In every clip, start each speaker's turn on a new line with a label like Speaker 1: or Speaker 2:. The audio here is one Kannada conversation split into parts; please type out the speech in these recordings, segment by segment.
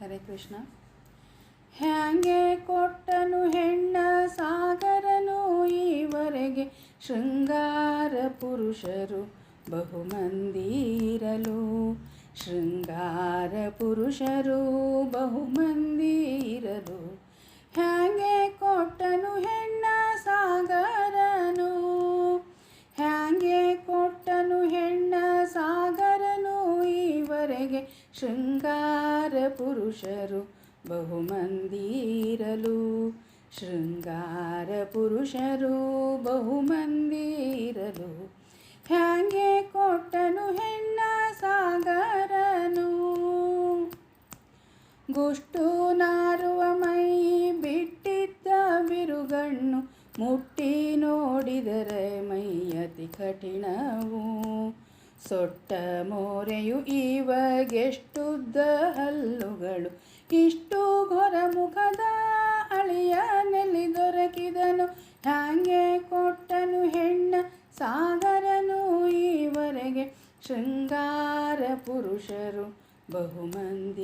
Speaker 1: ಹರೇ ಕೃಷ್ಣ. ಹ್ಯಾಂಗೆ ಕೊಟ್ಟನು ಹೆಣ್ಣ ಸಾಗರನು ಈವರೆಗೆ ಶೃಂಗಾರ ಪುರುಷರು ಬಹುಮಂದಿರಲು. ಶೃಂಗಾರ ಪುರುಷರು ಬಹುಮಂದಿರಲು. ಹ್ಯಾಂಗೆ ಕೊಟ್ಟನು ಹೆಣ್ಣ ಈವರೆಗೆ ಶೃಂಗಾರ ಪುರುಷರು ಬಹುಮಂದಿರಲು. ಶೃಂಗಾರ ಪುರುಷರು ಬಹುಮಂದಿರಲು. ಹ್ಯಾಂಗೆ ಕೊಟ್ಟನು ಹೆಣ್ಣ ಸಾಗರನು. ಗುಷ್ಟು ನಾರುವ ಮೈ ಬಿಟ್ಟಿದ್ದ ಬಿರುಗಣ್ಣು ಮುಟ್ಟಿ ನೋಡಿದರೆ ಮೈ ಅತಿ ಕಠಿಣವು. ಸೊಟ್ಟ ಮೋರೆಯು ಇವಗೆಷ್ಟುದ್ದ ಹಲ್ಲುಗಳು. ಇಷ್ಟು ಘೊರ ಮುಖದ ಅಳಿಯ ನೆಲ್ಲಿ ದೊರಕಿದನು. ಹ್ಯಾಂಗೆ ಕೊಟ್ಟನು ಹೆಣ್ಣ ಸಾಗರನು ಈವರೆಗೆ. ಶೃಂಗಾರ ಪುರುಷರು ಬಹುಮಂದಿರಲು.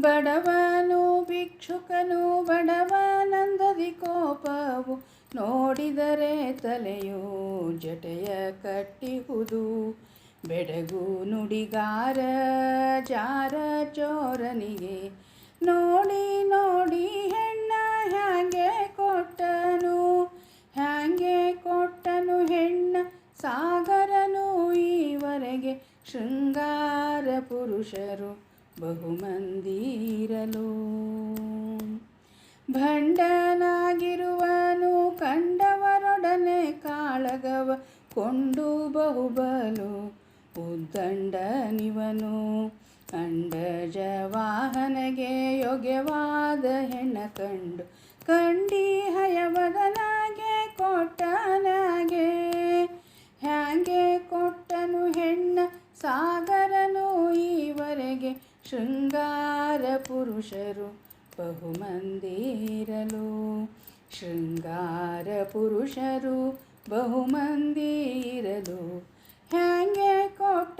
Speaker 1: ಬಡವನು ಭಿಕ್ಷುಕನು, ಬಡವನಂದದಿ ಕೋಪವು. ನೋಡಿದರೆ ತಲೆಯು ಜಟೆಯ ಕಟ್ಟಿಹುದು. ಬೆಡಗು ನುಡಿಗಾರ ಜಾರ ಚೋರನಿಗೆ ನೋಡಿ ನೋಡಿ, ಹೆಣ್ಣ ಹ್ಯಾಂಗೆ ಕೊಟ್ಟನು? ಹ್ಯಾಂಗೆ ಕೊಟ್ಟನು ಹೆಣ್ಣ ಸಾಗರನು ಈವರೆಗೆ? ಶೃಂಗಾರ ಪುರುಷರು ಬಹುಮಂದಿರಲು. ಭಂಡನಾಗಿರುವನು ಕೊಂಡು ಬಹುಬಲು, ಉದ್ದಂಡನಿವನು. ಅಂಡಜ ವಾಹನಗೆ ಯೋಗ್ಯವಾದ ಹೆಣ್ಣ ಕಂಡು, ಕಂಡಿ ಹಯವದನಾಗೆ ಕೊಟ್ಟನಾಗೆ. ಹ್ಯಾಂಗೆ ಕೊಟ್ಟನು ಹೆಣ್ಣ ಸಾಗರನು ಈವರೆಗೆ, ಶೃಂಗಾರ ಪುರುಷರು ಬಹುಮಂದಿರಲು. ಶೃಂಗಾರ ಪುರುಷರು ಬಹುಮಂದಿರಲು ಹ್ಯಾಂಗೆ ಕೊಟ್ಟನು ಹೆಣ್ಣ ಸಾಗರ